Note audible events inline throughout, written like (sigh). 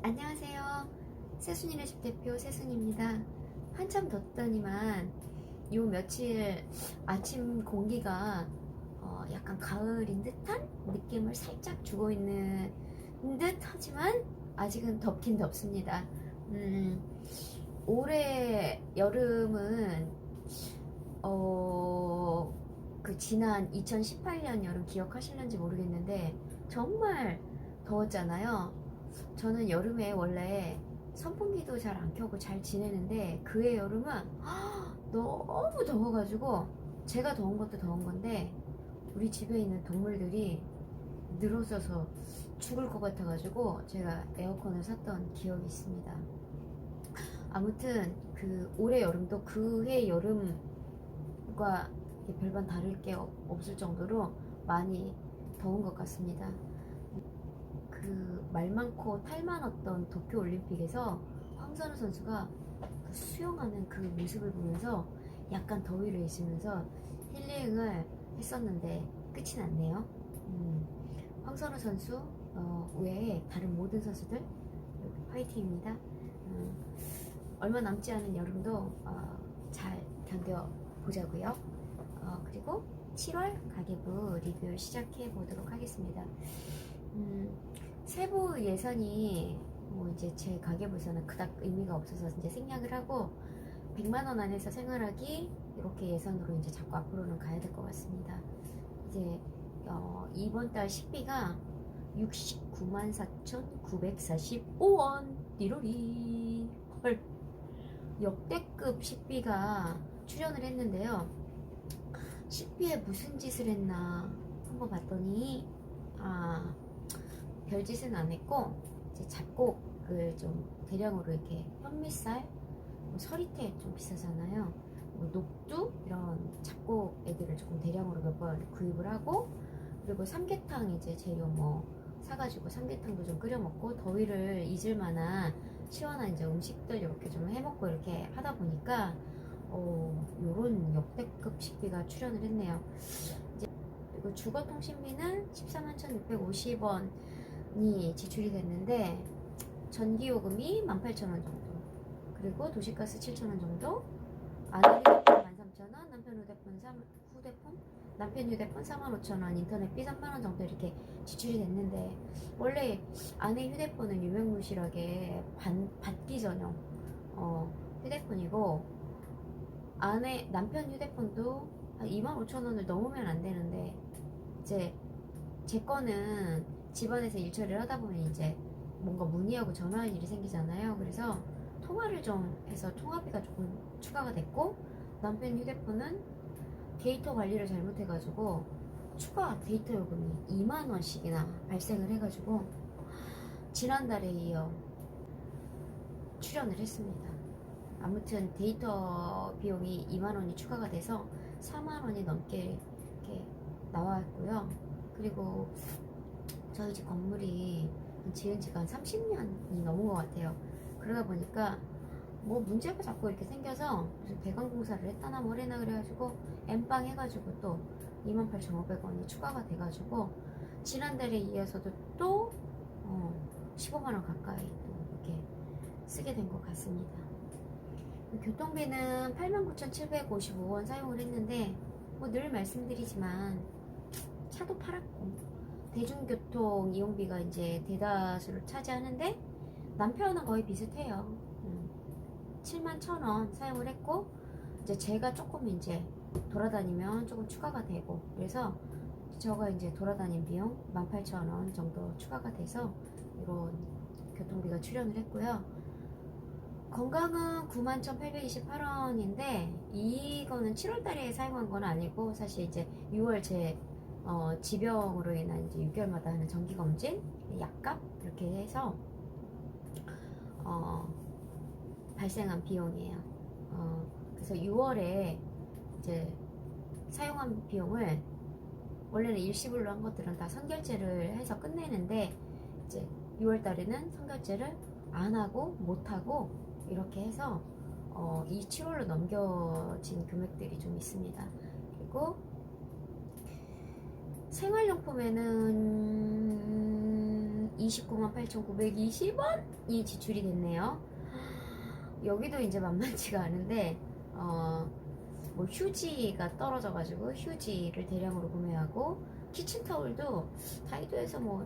안녕하세요. 세순이네 집 대표 세순입니다. 한참 덥더니만 요 며칠 아침 공기가 어, 약간 가을인 듯한 느낌을 살짝 주고 있는 듯 하지만 아직은 덥긴 덥습니다. 음, 올해 여름은 어, 그 지난 2018년 여름 기억하실는지 모르겠는데 정말 더웠잖아요. 저는 여름에 원래 선풍기도 잘 안 켜고 잘 지내는데 그해 여름은 (gasps) 너무 더워가지고 제가 더운 것도 더운 건데 우리 집에 있는 동물들이 늘어져서 죽을 것 같아가지고 제가 에어컨을 샀던 기억이 있습니다. 아무튼 그 올해 여름도 그해 여름과 별반 다를 게 없- 없을 정도로 많이 더운 것 같습니다. 그 말 많고 탈 많았던 도쿄 올림픽에서 황선우 선수가 그 수영하는 그 모습을 보면서 약간 더위를 잊으면서 힐링을 했었는데 끝이 났네요. 음, 황선우 선수 어, 외에 다른 모든 선수들 화이팅입니다. 음, 얼마 남지 않은 여름도 어, 잘 견뎌 보자고요. 어, 그리고 7월 가계부 리뷰 시작해 보도록 하겠습니다. 음, 세부 예산이 뭐 이제 제 가계부에서는 그닥 의미가 없어서 이제 생략을 하고 100만 원 안에서 생활하기 이렇게 예산으로 이제 자꾸 앞으로는 가야 될 것 같습니다. 이제 어, 이번 달 식비가 69만 4,945원 띠로리 헐 역대급 식비가 출연을 했는데요. 식비에 무슨 짓을 했나 한번 봤더니 아 별짓은 안 했고 이제 잡곡을 좀 대량으로 이렇게 현미쌀, 뭐 서리태 좀 비싸잖아요. 뭐 녹두 이런 잡곡 애들을 조금 대량으로 몇 번 구입을 하고 그리고 삼계탕 이제 재료 뭐 사가지고 삼계탕도 좀 끓여 먹고 더위를 잊을 만한 시원한 이제 음식들 이렇게 좀 해먹고 이렇게 하다 보니까 어 요런 역대급 식비가 출연을 했네요. 이제 그리고 주거통신비는 14만 1,650원 이 지출이 됐는데 전기요금이 18,000원 정도 그리고 도시가스 7,000원 정도 아들 휴대폰 13,000원 남편 휴대폰 3, 휴대폰 남편 휴대폰 45,000원 인터넷비 3만원 정도 이렇게 지출이 됐는데 원래 아내 휴대폰은 유명무실하게 반, 받기 전용 어, 휴대폰이고 아내 남편 휴대폰도 한 25,000원을 넘으면 안 되는데 이제 제 거는 집안에서 일 처리를 하다 보면 이제 뭔가 문의하고 전화할 일이 생기잖아요. 그래서 통화를 좀 해서 통화비가 조금 추가가 됐고 남편 휴대폰은 데이터 관리를 잘못해가지고 추가 데이터 요금이 2만 원씩이나 발생을 해가지고 지난달에 이어 출연을 했습니다. 아무튼 데이터 비용이 2만 원이 추가가 돼서 4만 원이 넘게 이렇게 나왔고요. 그리고 저희 집 건물이 지은 지가 한 30년이 넘은 것 같아요. 그러다 보니까 뭐 문제가 자꾸 이렇게 생겨서 무슨 배관 공사를 했다나 뭐래나 그래가지고 엠빵 해가지고 또 28,500원이 추가가 돼가지고 지난달에 이어서도 또 어, 15만 원 가까이 또 이렇게 쓰게 된 것 같습니다. 교통비는 89,755원 사용을 했는데 뭐 늘 말씀드리지만 차도 팔았고 대중교통 이용비가 이제 대다수를 차지하는데 남편은 거의 비슷해요. 음, 7만 1,000원 사용을 했고 이제 제가 조금 이제 돌아다니면 조금 추가가 되고 그래서 저가 이제 돌아다닌 비용 18,000원 정도 추가가 돼서 이런 교통비가 출연을 했고요. 건강은 91,828원인데 이거는 7월 달에 사용한 건 아니고 사실 이제 6월 제 어, 지병으로 인한 이제 6개월마다 하는 정기 검진 약값 이렇게 해서 어, 발생한 비용이에요. 어, 그래서 6월에 이제 사용한 비용을 원래는 일시불로 한 것들은 다 선결제를 해서 끝내는데 이제 6월 달에는 선결제를 안 하고 못 하고 이렇게 해서 어, 이 7월로 넘겨진 금액들이 좀 있습니다. 그리고 생활용품에는 29만 8,920원이 지출이 됐네요. 여기도 이제 만만치가 않은데 어, 뭐 휴지가 떨어져가지고 휴지를 대량으로 구매하고 키친타올도 다이도에서 뭐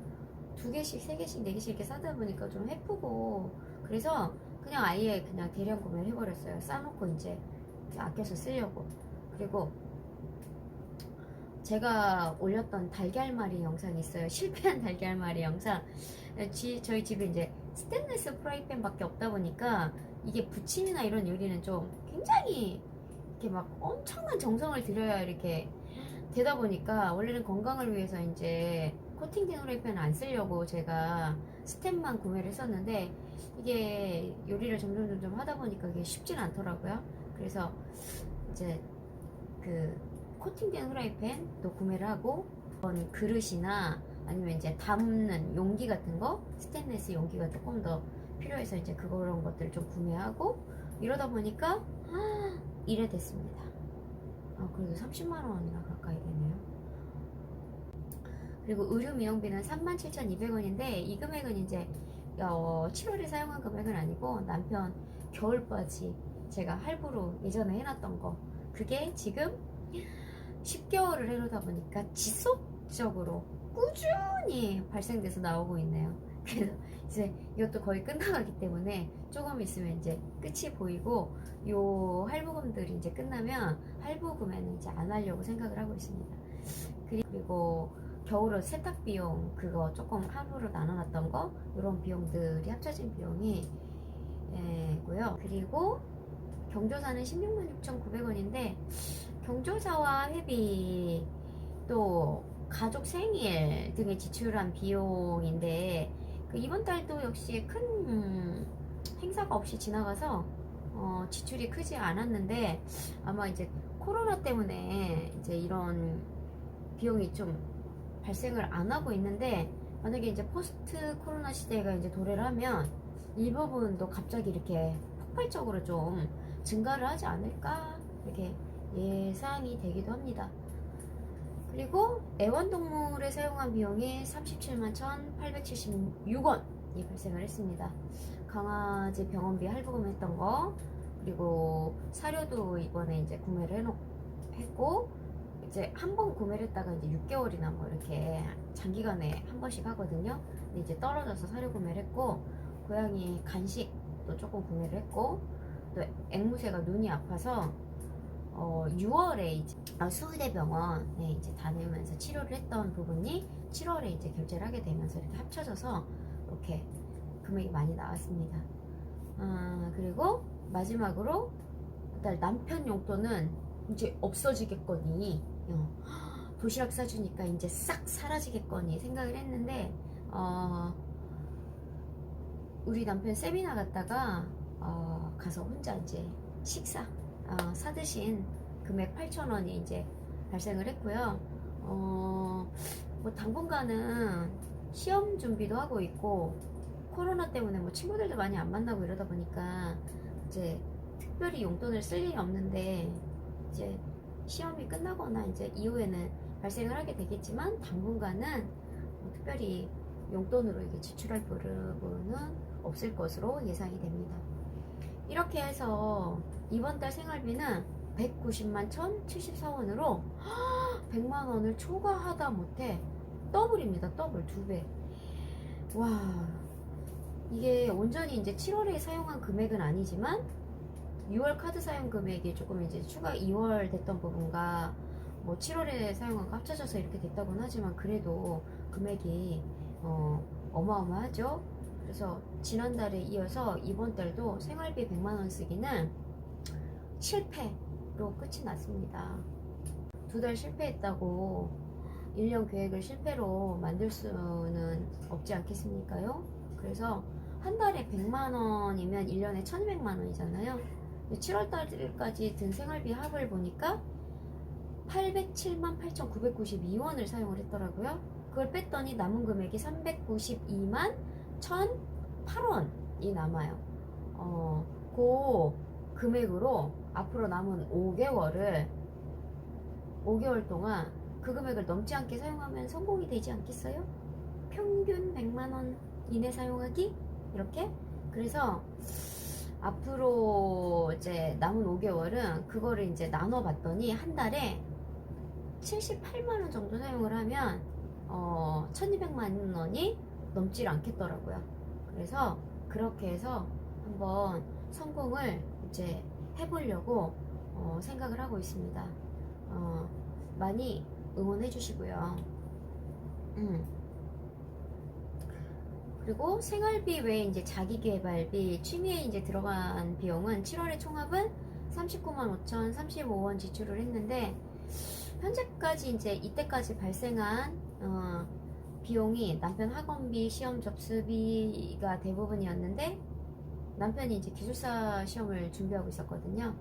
두 개씩, 세 개씩, 네 개씩 이렇게 사다 보니까 좀 해프고 그래서 그냥 아예 그냥 대량 구매를 해버렸어요. 싸놓고 이제 아껴서 쓰려고. 그리고 제가 올렸던 달걀말이 영상이 있어요. (laughs) 실패한 달걀말이 영상. 지- 저희 집에 이제 스테인리스 프라이팬 밖에 없다 보니까 이게 부침이나 이런 요리는 좀 굉장히 이렇게 막 엄청난 정성을 들여야 이렇게 되다 보니까 원래는 건강을 위해서 이제 코팅된 후라이팬 안 쓰려고 제가 스텐만 구매를 했었는데 이게 요리를 점점 점점 하다 보니까 이게 쉽진 않더라고요. 그래서 이제 그 코팅된 후라이팬도 구매를 하고 이건 그릇이나 아니면 이제 담는 용기 같은 거 스테인리스 용기가 조금 더 필요해서 이제 그런 것들을 좀 구매하고 이러다 보니까 이래 됐습니다. 아, 그래도 30만 원이나 가까이 되네요. 그리고 의류 미용비는 37,200원인데 이 금액은 이제 어, 7월에 사용한 금액은 아니고 남편 겨울바지 제가 할부로 예전에 해놨던 거 그게 지금 10개월을 해놓다 보니까 지속적으로 꾸준히 발생돼서 나오고 있네요. (laughs) 그래서 이제 이것도 거의 끝나가기 때문에 조금 있으면 이제 끝이 보이고 요 할부금들이 이제 끝나면 할부금에는 이제 안 하려고 생각을 하고 있습니다. 그리고 겨울옷 세탁 비용 그거 조금 하루로 나눠놨던 거 이런 비용들이 합쳐진 비용이 고요. 그리고 경조사는 16만 6,900원인데 경조사와 회비 또 가족 생일 등에 지출한 비용인데 그 이번 달도 역시 큰 음, 행사가 없이 지나가서 어, 지출이 크지 않았는데 아마 이제 코로나 때문에 이제 이런 비용이 좀 발생을 안 하고 있는데 만약에 이제 포스트 코로나 시대가 이제 도래를 하면 이 부분도 갑자기 이렇게 폭발적으로 좀 증가를 하지 않을까? 이렇게 예상이 되기도 합니다. 그리고 애완동물에 사용한 비용이 37만 1,876원이 발생을 했습니다. 강아지 병원비 할부금 했던 거, 그리고 사료도 이번에 이제 구매를 해놓, 했고, 이제 한 번 구매를 했다가 이제 6개월이나 뭐 이렇게 장기간에 한 번씩 하거든요. 근데 이제 떨어져서 사료 구매를 했고, 고양이 간식도 조금 구매를 했고, 또 앵무새가 눈이 아파서 어, 6월에 이제 아, 수의대병원에 이제 다니면서 치료를 했던 부분이 7월에 이제 결제를 하게 되면서 이렇게 합쳐져서 이렇게 금액이 많이 나왔습니다. 아, 그리고 마지막으로 그다음 남편 용돈은 이제 없어지겠거니 어, 도시락 싸주니까 이제 싹 사라지겠거니 생각을 했는데 어, 우리 남편 세미나 갔다가 어, 가서 혼자 이제 식사 어, 사드신 금액 8,000원이 이제 발생을 했고요. 어, 뭐 당분간은 시험 준비도 하고 있고 코로나 때문에 뭐 친구들도 많이 안 만나고 이러다 보니까 이제 특별히 용돈을 쓸 일이 없는데 이제 시험이 끝나거나 이제 이후에는 발생을 하게 되겠지만 당분간은 뭐 특별히 용돈으로 이게 지출할 부분은 없을 것으로 예상이 됩니다. 이렇게 해서 이번 달 생활비는 190만 1,074원으로 100만 원을 초과하다 못해 더블입니다. 더블 두 배. 와 이게 온전히 이제 7월에 사용한 금액은 아니지만 6월 카드 사용 금액이 조금 이제 추가 2월 됐던 부분과 뭐 7월에 사용한 거 합쳐져서 이렇게 됐다고는 하지만 그래도 금액이 어, 어마어마하죠. 그래서 지난달에 이어서 이번 달도 생활비 100만 원 쓰기는 실패로 끝이 났습니다. 두 달 실패했다고 1년 계획을 실패로 만들 수는 없지 않겠습니까요? 그래서 한 달에 100만 원이면 1년에 1200만 원이잖아요. 7월 달까지 든 생활비 합을 보니까 807만 8,992원을 사용을 했더라고요. 그걸 뺐더니 남은 금액이 392만 1,008원이 남아요. 어, 그 금액으로 앞으로 남은 5개월을 5개월 동안 그 금액을 넘지 않게 사용하면 성공이 되지 않겠어요? 평균 100만 원 이내 사용하기 이렇게 그래서 앞으로 이제 남은 5개월은 그거를 이제 나눠 봤더니 한 달에 78만 원 정도 사용을 하면 어 1200만 원이 넘질 않겠더라고요. 그래서 그렇게 해서 한번 성공을 이제 해보려고 어, 생각을 하고 있습니다. 어, 많이 응원해 주시고요. 음. 그리고 생활비 외에 이제 자기개발비, 취미에 이제 들어간 비용은 7월에 총합은 39만 5천 35원 지출을 했는데 현재까지 이제 이때까지 발생한 어, 비용이 남편 학원비, 시험 접수비가 대부분이었는데 남편이 이제 기술사 시험을 준비하고 있었거든요.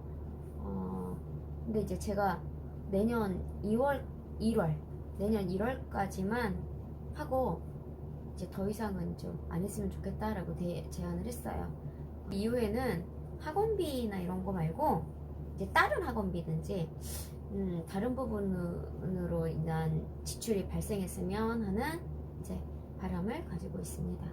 어, 근데 이제 제가 내년 2월, 1월, 내년 1월까지만 하고 이제 더 이상은 좀 안 했으면 좋겠다라고 대- 제안을 했어요. 이후에는 학원비나 이런 거 말고 이제 다른 학원비든지 음, 다른 부분으로 인한 지출이 발생했으면 하는 이제 바람을 가지고 있습니다.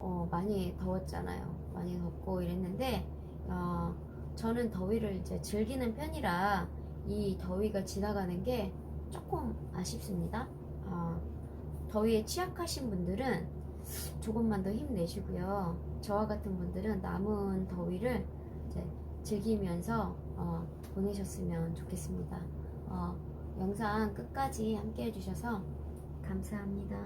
어, 많이 더웠잖아요. 많이 덥고 이랬는데 어, 저는 더위를 이제 즐기는 편이라 이 더위가 지나가는 게 조금 아쉽습니다. 어, 더위에 취약하신 분들은 조금만 더 힘내시고요. 저와 같은 분들은 남은 더위를 즐기면서 어, 보내셨으면 좋겠습니다. 어, 영상 끝까지 함께 해주셔서 감사합니다.